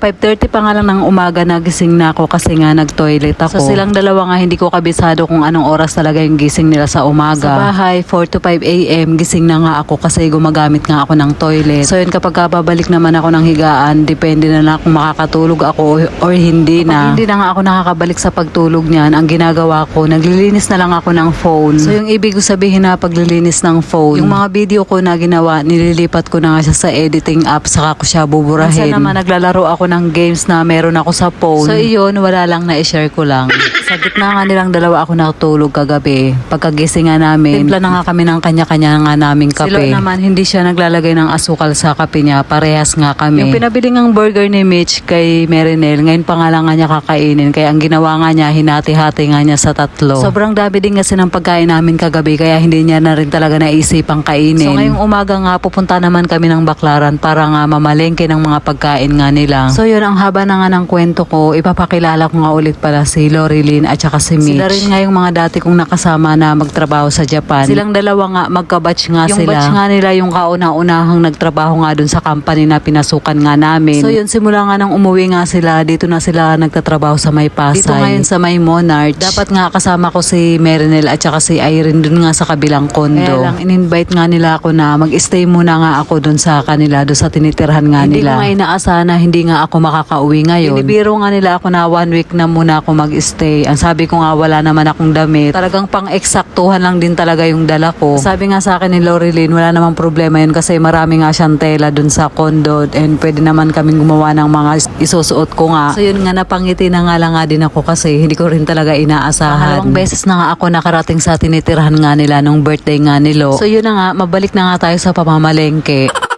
5.30 pa nga lang ng umaga nagising na ako kasi nga nag-toilet ako. So silang dalawa nga hindi ko kabisado kung anong oras talaga yung gising nila sa umaga. Sa bahay, 4 to 5 a.m. gising na nga ako kasi gumagamit nga ako ng toilet. So yun kapag ka babalik naman ako ng higaan, depende na lang kung makakatulog ako or, or hindi na. Kapag hindi na nga ako nakakabalik sa pagtulog niyan, ang ginagawa ko, naglilinis na lang ako ng phone. So yung ibig ko sabihin na paglilinis ng phone, yung mga video ko na ginawa, nililipat ko na nga siya sa editing app, saka ko siya buburahin. Minsan naman naglalaro ako ng games na meron ako sa phone. So iyon, wala lang na i-share ko lang. sa gitna nga nilang dalawa ako natulog kagabi. Pagkagising nga namin, timpla na nga kami ng kanya-kanya nga naming kape. Silo naman, hindi siya naglalagay ng asukal sa kape niya. Parehas nga kami. Yung pinabili ng burger ni Mitch kay Merinel, ngayon pa nga lang nga niya kakainin. Kaya ang ginawa nga niya, hinati-hati nga niya sa tatlo. Sobrang dami din kasi ng pagkain namin kagabi, kaya hindi niya na rin talaga naisipang kainin. So ngayong umaga nga, pupunta naman kami ng Baklaran para nga mamalengke ng mga pagkain nga nila. So yun, ang haba na nga ng kwento ko, ipapakilala ko nga ulit pala si Lorilyn at saka si Mitch. Sila rin nga yung mga dati kong nakasama na magtrabaho sa Japan. Silang dalawa nga, magkabatch nga Yung sila. Yung batch nga nila yung kauna-unahang nagtrabaho nga dun sa company na pinasukan nga namin. So yun, simula nga nang umuwi nga sila, dito na sila nagtatrabaho sa may Pasay. Dito ngayon sa may Monarch. Dapat nga kasama ko si Merinel at saka si Irene dun nga sa kabilang kondo. Kaya lang, in-invite nga nila ako na mag-stay muna nga ako dun sa kanila, dun sa tinitirhan nga Hindi nila. ko nga inaasahan na hindi nga ako makakauwi ngayon. Binibiro nga nila ako na one week na muna ako mag-stay. Ang sabi ko nga wala naman akong damit. Talagang pang-eksaktuhan lang din talaga yung dala ko. Sabi nga sa akin ni Lorilyn, wala namang problema yun kasi marami nga siyang tela dun sa condo and pwede naman kaming gumawa ng mga is- isusuot ko nga. So yun nga, napangiti na nga lang nga din ako kasi hindi ko rin talaga inaasahan. Pangalawang beses na nga ako nakarating sa tinitirhan nga nila nung birthday nga nilo. So yun na nga, mabalik na nga tayo sa pamamalengke.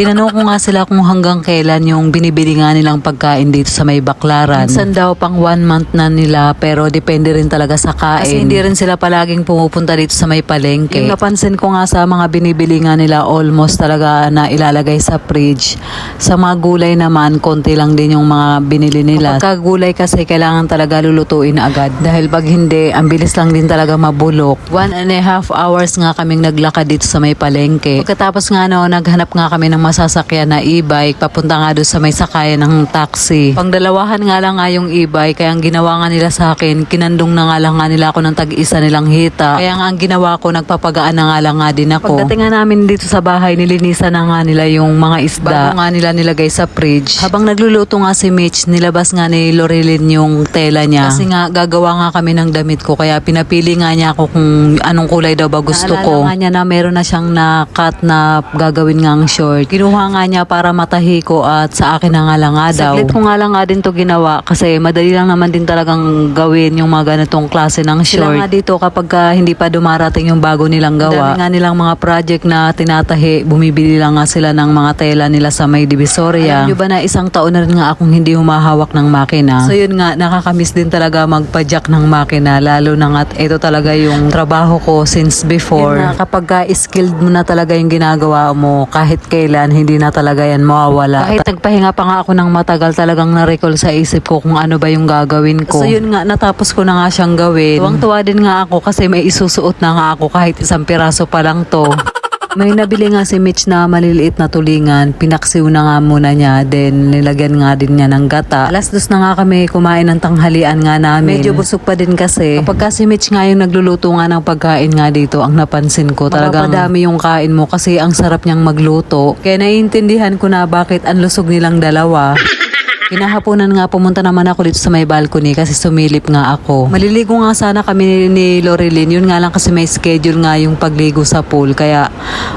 Tinanong ko nga sila kung hanggang kailan yung binibili nga nilang pagkain dito sa may baklaran. Minsan daw pang one month na nila pero depende rin talaga sa kain. Kasi hindi rin sila palaging pumupunta dito sa may palengke. Yung napansin ko nga sa mga binibili nga nila almost talaga na ilalagay sa fridge. Sa mga gulay naman, konti lang din yung mga binili nila. Kapag gulay kasi kailangan talaga lulutuin agad. Dahil pag hindi, ang bilis lang din talaga mabulok. One and a half hours nga kaming naglakad dito sa may palengke. Pagkatapos nga no, naghanap nga kami ng masasakyan na e-bike. Papunta nga doon sa may sakayan ng taxi. Pangdalawahan nga lang nga yung e-bike. Kaya ang ginawa nga nila sa akin, kinandong na nga lang nga nila ako ng tag-isa nilang hita. Kaya nga ang ginawa ko, nagpapagaan na nga lang nga din ako. Pagdating nga namin dito sa bahay, nilinisan na nga nila yung mga isda. Bago nga nila nilagay sa fridge. Habang nagluluto nga si Mitch, nilabas nga ni Lorilyn yung tela niya. Kasi nga gagawa nga kami ng damit ko. Kaya pinapili nga niya ako kung anong kulay daw ba gusto ko. nga niya na meron na siyang na-cut na gagawin nga ang short. Kinuha nga niya para matahi ko at sa akin na nga lang nga daw. Saglit ko nga lang nga din to ginawa kasi madali lang naman din talagang gawin yung mga ganitong klase ng short. Sila nga dito kapag ka hindi pa dumarating yung bago nilang gawa. Dami nga nilang mga project na tinatahi, bumibili lang nga sila ng mga tela nila sa may Divisoria. Alam nyo ba na isang taon na rin nga akong hindi humahawak ng makina. So yun nga, nakakamiss din talaga magpa-jack ng makina lalo na nga ito talaga yung trabaho ko since before. Yun nga, kapag ka skilled mo na talaga yung ginagawa mo, kahit kailan, hindi na talaga yan mawawala. Kahit nagpahinga pa nga ako ng matagal, talagang na-recall sa isip ko kung ano ba yung gagawin ko. So yun nga, natapos ko na nga siyang gawin. Tuwang-tuwa din nga ako kasi may isusuot na nga ako kahit isang piraso pa lang to. May nabili nga si Mitch na maliliit na tulingan. Pinaksiw na nga muna niya. Then, nilagyan nga din niya ng gata. Alas dos na nga kami kumain ng tanghalian nga namin. Medyo busog pa din kasi. Kapag kasi Mitch nga yung nagluluto nga ng pagkain nga dito, ang napansin ko talagang Mapapadami yung kain mo kasi ang sarap niyang magluto. Kaya naiintindihan ko na bakit ang lusog nilang dalawa. Kinahaponan nga pumunta naman ako dito sa may balcony kasi sumilip nga ako. Maliligo nga sana kami ni, Lorilyn. Yun nga lang kasi may schedule nga yung pagligo sa pool. Kaya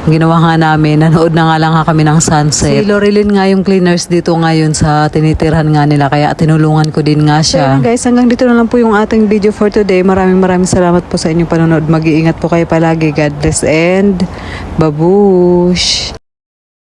ang ginawa nga namin, nanood na nga lang nga kami ng sunset. Si Lorilyn nga yung cleaners dito ngayon sa tinitirhan nga nila. Kaya tinulungan ko din nga So siya. yun guys, hanggang dito na lang po yung ating video for today. Maraming maraming salamat po sa inyong panonood. Mag-iingat po kayo palagi. God bless and babush!